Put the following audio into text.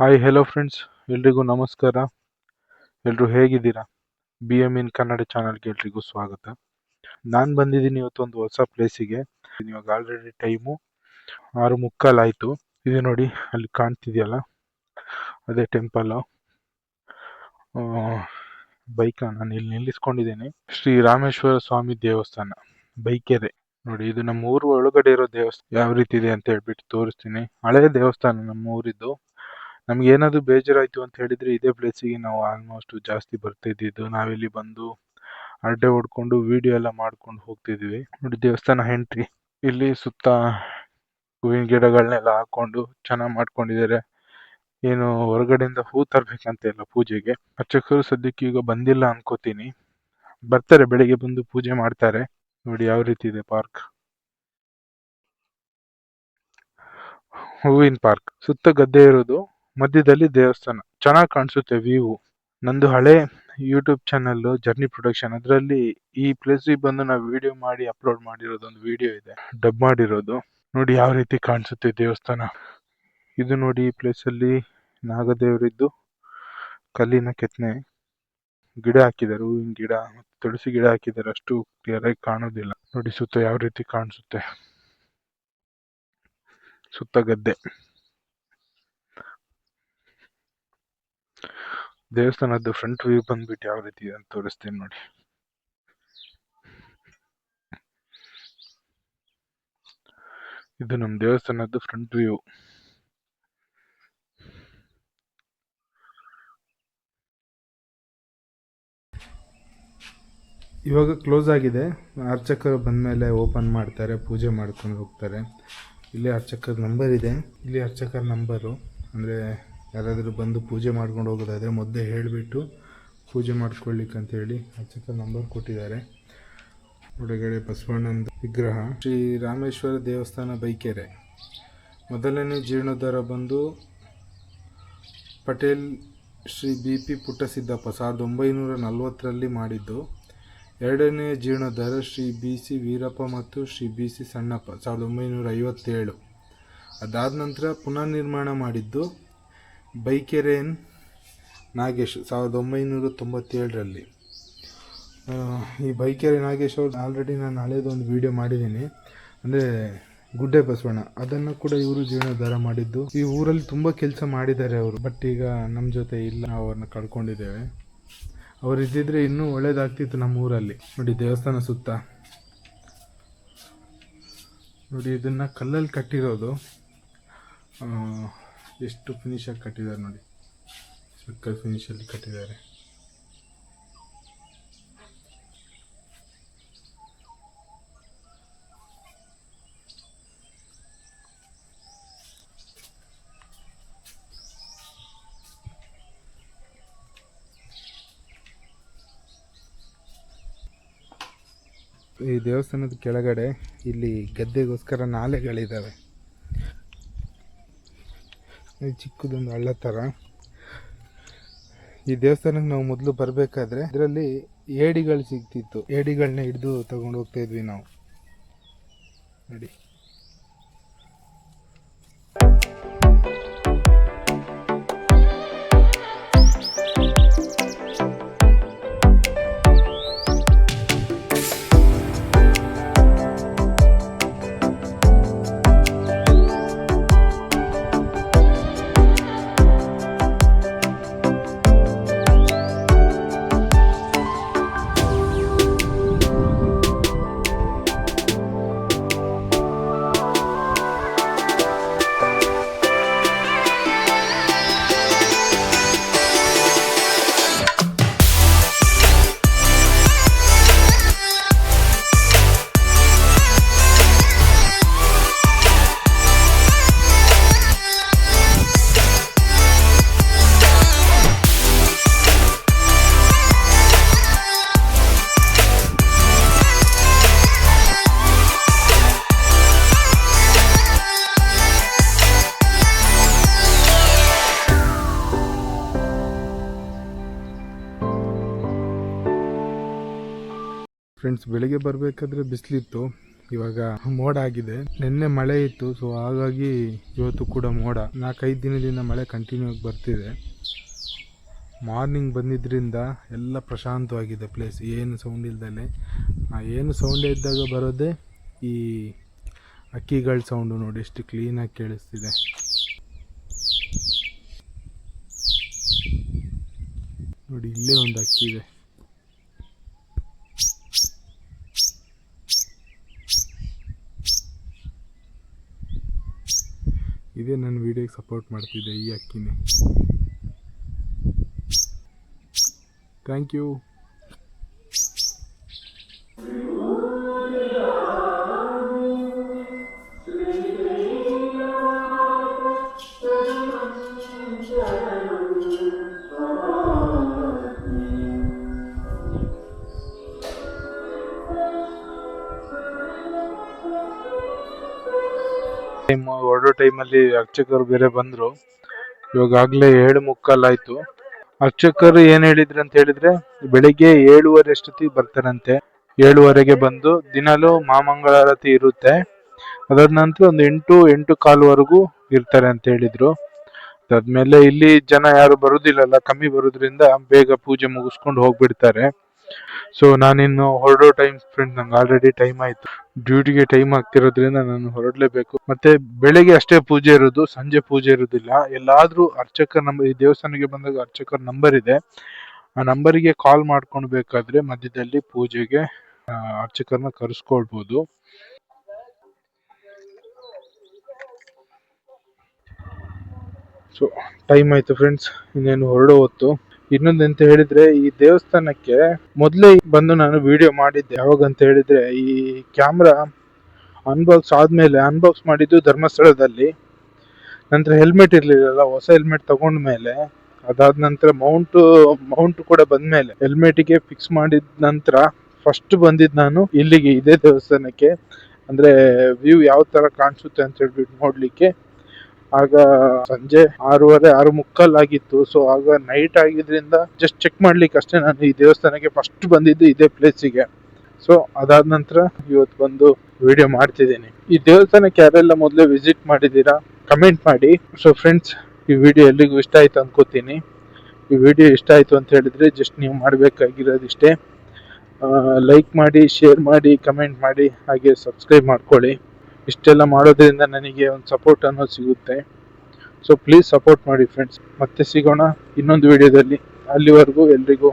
Hi hello friends ಎಲ್ರಿಗೂ ನಮಸ್ಕಾರ. ಎಲ್ಲರೂ ಹೇಗಿದ್ದೀರಾ? ಬಿ ಎಂ ಇನ್ ಕನ್ನಡ ಚಾನಲ್ಗೆ ಎಲ್ರಿಗೂ ಸ್ವಾಗತ. ನಾನು ಬಂದಿದ್ದೀನಿ ಇವತ್ತು ಒಂದು ಹೊಸ ಪ್ಲೇಸಿಗೆ ಇವಾಗ ಆಲ್ರೆಡಿ ಟೈಮು ಆರು ಮುಕ್ಕಾಲಾಯಿತು ಇದು ನೋಡಿ, ಅಲ್ಲಿ ಕಾಣ್ತಿದೆಯಲ್ಲ? ಅದೇ ಟೆಂಪಲ್ಲು ಬೈಕ್ ನಾನು ಇಲ್ಲಿ ನಿಲ್ಲಿಸ್ಕೊಂಡಿದ್ದೀನಿ. ಶ್ರೀ ರಾಮೇಶ್ವರ ಸ್ವಾಮಿ ದೇವಸ್ಥಾನ, ಬೈಕೆರೆ. ನೋಡಿ, ಇದು ನಮ್ಮ ಊರು ಒಳಗಡೆ ಇರೋ ದೇವಸ್ಥಾನ. ಯಾವ ರೀತಿ ಇದೆ ಅಂತ ಹೇಳ್ಬಿಟ್ಟು ತೋರಿಸ್ತೀನಿ. ಹಳೆಯ ದೇವಸ್ಥಾನ ನಮ್ಮ ಊರಿದ್ದು ನಮ್ಗೆ ಏನಾದ್ರು ಬೇಜಾರಾಯಿತು ಅಂತ ಹೇಳಿದ್ರೆ ಇದೇ ಪ್ಲೇಸಿಗೆ ನಾವು ಆಲ್ಮೋಸ್ಟ್ ಜಾಸ್ತಿ ಬರ್ತಾ ಇದ್ದಿದ್ದು ನಾವಿಲ್ಲಿ ಬಂದು ಅಡ್ಡೆ ಹೊಡ್ಕೊಂಡು ವಿಡಿಯೋ ಎಲ್ಲ ಮಾಡ್ಕೊಂಡು ಹೋಗ್ತಿದ್ವಿ. ನೋಡಿ ದೇವಸ್ಥಾನ ಎಂಟ್ರಿ ಇಲ್ಲಿ ಸುತ್ತ ಹೂವಿನ ಗಿಡಗಳನ್ನೆಲ್ಲ ಹಾಕೊಂಡು ಚೆನ್ನಾಗಿ ಮಾಡ್ಕೊಂಡಿದ್ದಾರೆ. ಏನು ಹೊರಗಡೆಯಿಂದ ಹೂ ತರ್ಬೇಕಂತ ಇಲ್ಲ ಪೂಜೆಗೆ. ಅರ್ಚಕರು ಸದ್ಯಕ್ಕೆ ಈಗ ಬಂದಿಲ್ಲ ಅನ್ಕೋತೀನಿ. ಬರ್ತಾರೆ, ಬೆಳಿಗ್ಗೆ ಬಂದು ಪೂಜೆ ಮಾಡ್ತಾರೆ. ನೋಡಿ ಯಾವ ರೀತಿ ಇದೆ ಪಾರ್ಕ್ ಹೂವಿನ ಪಾರ್ಕ್ ಸುತ್ತ ಗದ್ದೆ ಇರೋದು. ಮಧ್ಯದಲ್ಲಿ ದೇವಸ್ಥಾನ. ಚೆನ್ನಾಗಿ ಕಾಣಿಸುತ್ತೆ ವ್ಯೂ ನಂದು ಹಳೆ ಯೂಟ್ಯೂಬ್ ಚಾನೆಲ್ ಜರ್ನಿ ಪ್ರೊಡಕ್ಷನ್ ಅದರಲ್ಲಿ ಈ ಪ್ಲೇಸಿಗೆ ಬಂದು ನಾವು ವಿಡಿಯೋ ಮಾಡಿ ಅಪ್ಲೋಡ್ ಮಾಡಿರೋದು ಒಂದು ವಿಡಿಯೋ ಇದೆ. ಡಬ್ ಮಾಡಿರೋದು. ನೋಡಿ ಯಾವ ರೀತಿ ಕಾಣಿಸುತ್ತೆ ದೇವಸ್ಥಾನ. ಇದು ನೋಡಿ ಈ ಪ್ಲೇಸಲ್ಲಿ ನಾಗದೇವರಿದ್ದು ಕಲ್ಲಿನ ಕೆತ್ತನೆ. ಗಿಡ ಹಾಕಿದ್ದಾರೆ, ಹೂವಿನ ಗಿಡ ತುಳಸಿ ಗಿಡ ಹಾಕಿದ್ದಾರೆ. ಅಷ್ಟು ಕ್ಲಿಯರ್ ಆಗಿ ಕಾಣೋದಿಲ್ಲ. ನೋಡಿ ಸುತ್ತ ಯಾವ ರೀತಿ ಕಾಣಿಸುತ್ತೆ. ಸುತ್ತ ಗದ್ದೆ. ದೇವಸ್ಥಾನದ್ದು ಫ್ರಂಟ್ ವ್ಯೂ ಬಂದ್ಬಿಟ್ಟು ಯಾವ ರೀತಿ ಅಂತ ತೋರಿಸ್ತೀನಿ ನೋಡಿ. ಇದು ನಮ್ಮ ದೇವಸ್ಥಾನದ ಫ್ರಂಟ್ ವ್ಯೂ ಇವಾಗ ಕ್ಲೋಸ್ ಆಗಿದೆ. ಅರ್ಚಕರು ಬಂದಮೇಲೆ ಓಪನ್ ಮಾಡ್ತಾರೆ, ಪೂಜೆ ಮಾಡ್ಕೊಂಡು ಹೋಗ್ತಾರೆ. ಇಲ್ಲಿ ಅರ್ಚಕರ ನಂಬರ್ ಇದೆ. ಇಲ್ಲಿ ಅರ್ಚಕರ ನಂಬರು ಅಂದರೆ ಯಾರಾದರೂ ಬಂದು ಪೂಜೆ ಮಾಡ್ಕೊಂಡು ಹೋಗೋದಾದರೆ ಮೊದಲೇ ಹೇಳಿಬಿಟ್ಟು ಪೂಜೆ ಹೇಳಿ ಅರ್ಚಕರ ನಂಬರ್ ಕೊಟ್ಟಿದ್ದಾರೆ. ಒಳಗಡೆ ಬಸವಣ್ಣನ ವಿಗ್ರಹ. ಶ್ರೀ ರಾಮೇಶ್ವರ ದೇವಸ್ಥಾನ ಬೈಕೆರೆ. ಮೊದಲನೇ ಜೀರ್ಣೋದ್ಧಾರ ಬಂದು ಪಟೇಲ್ ಶ್ರೀ ಬಿ ಪಿ ಪುಟ್ಟಸಿದ್ದಪ್ಪ ಸಾವಿರದ ಒಂಬೈನೂರ ನಲವತ್ತರಲ್ಲಿ ಮಾಡಿದ್ದು. ಎರಡನೇ ಜೀರ್ಣೋದ್ಧಾರ ಶ್ರೀ ಬಿ ಸಿ ವೀರಪ್ಪ ಮತ್ತು ಶ್ರೀ ಬಿ ಸಿ ಸಣ್ಣಪ್ಪ ಸಾವಿರದ ಒಂಬೈನೂರ ಐವತ್ತೇಳು. ಅದಾದ ನಂತರ ಪುನರ್ನಿರ್ಮಾಣ ಮಾಡಿದ್ದು. ಬೈಕೆರೆನ್ ನಾಗೇಶ್, ಸಾವಿರದ ಒಂಬೈನೂರ ತೊಂಬತ್ತೇಳರಲ್ಲಿ. ಈ ಬೈಕೆರೆ ನಾಗೇಶ್ ಅವ್ರು ಆಲ್ರೆಡಿ ನಾನು ಹಳೇದೊಂದು ವಿಡಿಯೋ ಮಾಡಿದ್ದೀನಿ. ಅಂದರೆ ಗುಡ್ಡೆ ಬಸವಣ್ಣ, ಅದನ್ನು ಕೂಡ ಇವರು ಜೀರ್ಣೋದ್ಧಾರ ಮಾಡಿದ್ದು. ಈ ಊರಲ್ಲಿ ತುಂಬ ಕೆಲಸ ಮಾಡಿದ್ದಾರೆ ಅವರು ಬಟ್ ಈಗ ನಮ್ಮ ಜೊತೆ ಇಲ್ಲ ಅವ್ರನ್ನ ಕಳ್ಕೊಂಡಿದ್ದೇವೆ. ಅವ್ರು ಇದ್ದಿದ್ರೆ ಇನ್ನೂ ಒಳ್ಳೇದಾಗ್ತಿತ್ತು ನಮ್ಮ ಊರಲ್ಲಿ. ನೋಡಿ ದೇವಸ್ಥಾನ ಸುತ್ತ. ನೋಡಿ ಇದನ್ನು ಕಲ್ಲಲ್ಲಿ ಕಟ್ಟಿರೋದು. ಎಷ್ಟು ಫಿನಿಶಾಗಿ ಕಟ್ಟಿದ್ದಾರೆ ನೋಡಿ. ಸಕ್ಕಲ್ ಫಿನಿಶಲ್ಲಿ ಕಟ್ಟಿದ್ದಾರೆ. ಈ ದೇವಸ್ಥಾನದ ಕೆಳಗಡೆ ಇಲ್ಲಿ ಗದ್ದೆಗೋಸ್ಕರ ನಾಲೆಗಳಿದ್ದಾವೆ ಇದು ಚಿಕ್ಕದೊಂದು ಹಳ್ಳ ಥರ ಈ ದೇವಸ್ಥಾನಕ್ಕೆ ನಾವು ಮೊದಲು ಬರಬೇಕಾದ್ರೆ ಇದರಲ್ಲಿ ಏಡಿಗಳು ಸಿಗ್ತಿತ್ತು. ಏಡಿಗಳನ್ನ ಹಿಡಿದು ತಗೊಂಡು ಹೋಗ್ತಾ ಇದ್ವಿ ನಾವು. ನೋಡಿ. ಫ್ರೆಂಡ್ಸ್ ಬೆಳಿಗ್ಗೆ ಬರಬೇಕಾದ್ರೆ ಬಿಸಿಲಿತ್ತು. ಇವಾಗ ಮೋಡ ಆಗಿದೆ. ನಿನ್ನೆ ಮಳೆ ಇತ್ತು ಸೊ ಹಾಗಾಗಿ ಇವತ್ತು ಕೂಡ ಮೋಡ. ನಾಲ್ಕೈದು ದಿನದಿಂದ ಮಳೆ ಕಂಟಿನ್ಯೂ ಆಗಿ ಬರ್ತಿದೆ. ಮಾರ್ನಿಂಗ್ ಬಂದಿದ್ದರಿಂದ ಎಲ್ಲ ಪ್ರಶಾಂತವಾಗಿದೆ ಪ್ಲೇಸ್ ಏನು ಸೌಂಡ್ ಇಲ್ದಲೆ ಏನು ಸೌಂಡೇ ಇದ್ದಾಗ ಬರೋದೇ ಈ ಅಕ್ಕಿಗಳ ಸೌಂಡು ನೋಡಿ. ಎಷ್ಟು ಕ್ಲೀನಾಗಿ ಕೇಳಿಸ್ತಿದೆ. ನೋಡಿ, ಇಲ್ಲೇ ಒಂದು ಅಕ್ಕಿ ಇದೆ. ಇದೇ ನನ್ನ ವಿಡಿಯೋಗೆ ಸಪೋರ್ಟ್ ಮಾಡ್ತಿದ್ದೆ ಈ ಅಕ್ಕಿನೇ. ಥ್ಯಾಂಕ್ ಯು ಟೈಮ್ ಹೊರಡೋ ಟೈಮಲ್ಲಿ ಅರ್ಚಕರು ಬೇರೆ ಬಂದ್ರು. ಇವಾಗಲೇ ಏಳು ಮುಕ್ಕಾಲಾಯ್ತು ಅರ್ಚಕರು ಏನು ಹೇಳಿದ್ರು ಅಂತ ಹೇಳಿದ್ರೆ, ಬೆಳಿಗ್ಗೆ ಏಳುವರೆ ಅಷ್ಟೊತ್ತಿಗೆ ಬರ್ತಾರಂತೆ. ಏಳುವರೆಗೆ ಬಂದು ದಿನಾಲೂ ಮಾಮಂಗಳಾರತಿ ಇರುತ್ತೆ. ಅದಾದ ನಂತರ ಒಂದು ಎಂಟು ಎಂಟು ಕಾಲುವರೆಗೂ ಇರ್ತಾರೆ ಅಂತ ಹೇಳಿದ್ರು. ಅದಾದ್ಮೇಲೆ ಇಲ್ಲಿ ಜನ ಯಾರು ಬರುದಿಲ್ಲಲ್ಲ, ಕಮ್ಮಿ ಬರೋದ್ರಿಂದ ಬೇಗ ಪೂಜೆ ಮುಗಿಸ್ಕೊಂಡು ಹೋಗ್ಬಿಡ್ತಾರೆ. ಸೊ ನಾನಿನ್ನು ಹೊರಡೋ ಟೈಮ್ ಫ್ರೆಂಡ್ ನಂಗೆ ಆಲ್ರೆಡಿ ಟೈಮ್ ಆಯ್ತು. ಡ್ಯೂಟಿಗೆ ಟೈಮ್ ಆಗ್ತಿರೋದ್ರಿಂದ ನಾನು ಹೊರಡಲೇಬೇಕು. ಮತ್ತೆ ಬೆಳಿಗ್ಗೆ ಅಷ್ಟೇ ಪೂಜೆ ಇರೋದು, ಸಂಜೆ ಪೂಜೆ ಇರೋದಿಲ್ಲ. ಎಲ್ಲಾದ್ರೂ ಅರ್ಚಕರ್ ನಂಬರ್ ಈ ದೇವಸ್ಥಾನಕ್ಕೆ ಬಂದಾಗ ಅರ್ಚಕರ್ ನಂಬರ್ ಇದೆ. ಆ ನಂಬರಿಗೆ ಕಾಲ್ ಮಾಡ್ಕೊಂಡು ಬೇಕಾದ್ರೆ ಮಧ್ಯದಲ್ಲಿ ಪೂಜೆಗೆ ಅರ್ಚಕರನ್ನ ಕರೆಸ್ಕೊಳ್ಬೋದು. ಸೊ ಟೈಮ್ ಆಯ್ತು ಫ್ರೆಂಡ್ಸ್ ಇನ್ನೇನು ಹೊರಡೋ ಹೊತ್ತು. ಇನ್ನೊಂದು ಅಂತ ಹೇಳಿದ್ರೆ, ಈ ದೇವಸ್ಥಾನಕ್ಕೆ ಮೊದಲೇ ಬಂದು ನಾನು ವಿಡಿಯೋ ಮಾಡಿದ್ದೆ. ಯಾವಾಗ ಅಂತ ಹೇಳಿದ್ರೆ, ಈ ಕ್ಯಾಮ್ರಾ ಅನ್ಬಾಕ್ಸ್ ಆದ್ಮೇಲೆ ಅನ್ಬಾಕ್ಸ್ ಮಾಡಿದ್ದು ಧರ್ಮಸ್ಥಳದಲ್ಲಿ. ನಂತರ ಹೆಲ್ಮೆಟ್ ಇರ್ಲಿಲ್ಲಲ್ಲ, ಹೊಸ ಹೆಲ್ಮೆಟ್ ತಗೊಂಡ ಮೇಲೆ. ಅದಾದ ನಂತರ ಮೌಂಟ್ ಮೌಂಟ್ ಕೂಡ ಬಂದ್ಮೇಲೆ ಹೆಲ್ಮೆಟ್ಗೆ ಫಿಕ್ಸ್ ಮಾಡಿದ ನಂತರ ಫಸ್ಟ್ ಬಂದಿದ್ದು ನಾನು ಇಲ್ಲಿಗೆ, ಇದೇ ದೇವಸ್ಥಾನಕ್ಕೆ. ಅಂದ್ರೆ ವ್ಯೂ ಯಾವ ತರ ಕಾಣಿಸುತ್ತೆ ಅಂತ ಹೇಳ್ಬಿಟ್ಟು ನೋಡ್ಲಿಕ್ಕೆ. ಆಗ ಸಂಜೆ ಆರೂವರೆ ಆರು ಮುಕ್ಕಾಲ್ ಆಗಿತ್ತು. ಸೊ ಆಗ ನೈಟ್ ಆಗಿದ್ರಿಂದ ಜಸ್ಟ್ ಚೆಕ್ ಮಾಡ್ಲಿಕ್ಕೆ ಅಷ್ಟೇ ನಾನು ಈ ದೇವಸ್ಥಾನಕ್ಕೆ ಫಸ್ಟ್ ಬಂದಿದ್ದು ಇದೇ ಪ್ಲೇಸಿಗೆ ಸೊ ಅದಾದ ನಂತರ ಇವತ್ತು ಬಂದು ವಿಡಿಯೋ ಮಾಡ್ತಿದ್ದೀನಿ. ಈ ದೇವಸ್ಥಾನಕ್ಕೆ ಯಾರೆಲ್ಲ ಮೊದಲೇ ವಿಸಿಟ್ ಮಾಡಿದ್ದೀರಾ ಕಮೆಂಟ್ ಮಾಡಿ. ಸೊ ಫ್ರೆಂಡ್ಸ್ ಈ ವಿಡಿಯೋ ಎಲ್ಲಿಗೂ ಇಷ್ಟ ಆಯ್ತು ಅನ್ಕೋತೀನಿ. ಈ ವಿಡಿಯೋ ಇಷ್ಟ ಆಯ್ತು ಅಂತ ಹೇಳಿದ್ರೆ ಜಸ್ಟ್ ನೀವು ಮಾಡಬೇಕಾಗಿರೋದಿಷ್ಟೇ. ಲೈಕ್ ಮಾಡಿ ಶೇರ್ ಮಾಡಿ ಕಮೆಂಟ್ ಮಾಡಿ, ಹಾಗೆ ಸಬ್ಸ್ಕ್ರೈಬ್ ಮಾಡ್ಕೊಳ್ಳಿ. ಇಷ್ಟೆಲ್ಲ ಮಾಡೋದ್ರಿಂದ ನನಗೆ ಒಂದು ಸಪೋರ್ಟ್ ಅನ್ನೋದು ಸಿಗುತ್ತೆ. ಸೊ ಪ್ಲೀಸ್ ಸಪೋರ್ಟ್ ಮಾಡಿ ಫ್ರೆಂಡ್ಸ್ ಮತ್ತೆ ಸಿಗೋಣ ಇನ್ನೊಂದು ವಿಡಿಯೋದಲ್ಲಿ ಅಲ್ಲಿವರೆಗೂ ಎಲ್ರಿಗೂ